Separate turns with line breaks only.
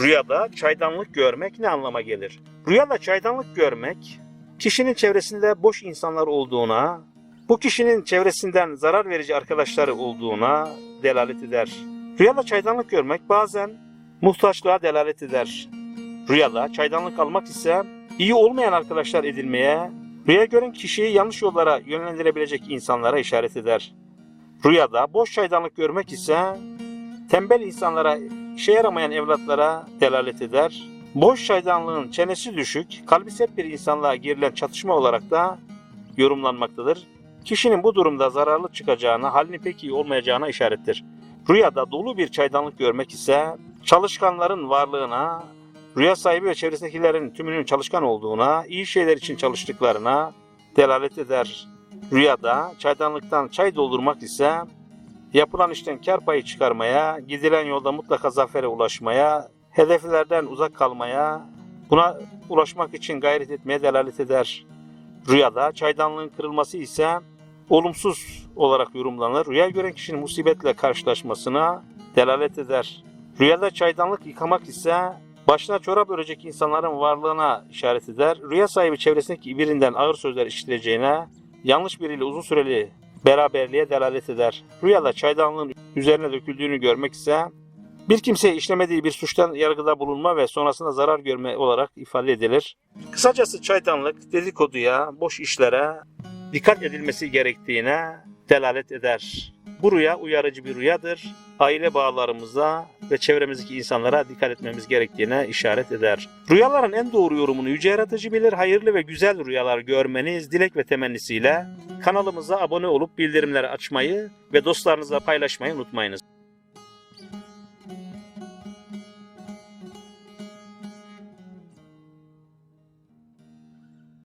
Rüyada çaydanlık görmek ne anlama gelir? Rüyada çaydanlık görmek, kişinin çevresinde boş insanlar olduğuna, bu kişinin çevresinden zarar verici arkadaşları olduğuna delalet eder. Rüyada çaydanlık görmek bazen muhtaçlığa delalet eder. Rüyada çaydanlık almak ise iyi olmayan arkadaşlar edinmeye, rüya gören kişiyi yanlış yollara yönlendirebilecek insanlara işaret eder. Rüyada boş çaydanlık görmek ise tembel insanlara, işe yaramayan evlatlara delalet eder. Boş çaydanlığın çenesi düşük, kalbi sert bir insanla girilen çatışma olarak da yorumlanmaktadır. Kişinin bu durumda zararlı çıkacağına, halini pek iyi olmayacağına işarettir. Rüyada dolu bir çaydanlık görmek ise çalışkanların varlığına, rüya sahibi ve çevresindekilerin tümünün çalışkan olduğuna, iyi şeyler için çalıştıklarına delalet eder. Rüyada çaydanlıktan çay doldurmak ise yapılan işten kar payı çıkarmaya, gidilen yolda mutlaka zafere ulaşmaya, hedeflerden uzak kalmaya, buna ulaşmak için gayret etmeye delalet eder. Rüyada çaydanlığın kırılması ise olumsuz olarak yorumlanır. Rüya gören kişinin musibetle karşılaşmasına delalet eder. Rüyada çaydanlık yıkamak ise başına çorap örecek insanların varlığına işaret eder. Rüya sahibi çevresindeki birinden ağır sözler işitileceğine, yanlış biriyle uzun süreli beraberliğe delalet eder. Rüyada çaydanlığın üzerine döküldüğünü görmek ise bir kimseye işlemediği bir suçtan yargıda bulunma ve sonrasında zarar görme olarak ifade edilir. Kısacası çaydanlık dedikoduya, boş işlere dikkat edilmesi gerektiğine delalet eder. Bu rüya uyarıcı bir rüyadır. Aile bağlarımıza ve çevremizdeki insanlara dikkat etmemiz gerektiğine işaret eder. Rüyaların en doğru yorumunu Yüce Yaratıcı bilir. Hayırlı ve güzel rüyalar görmeniz dilek ve temennisiyle kanalımıza abone olup bildirimleri açmayı ve dostlarınızla paylaşmayı unutmayınız.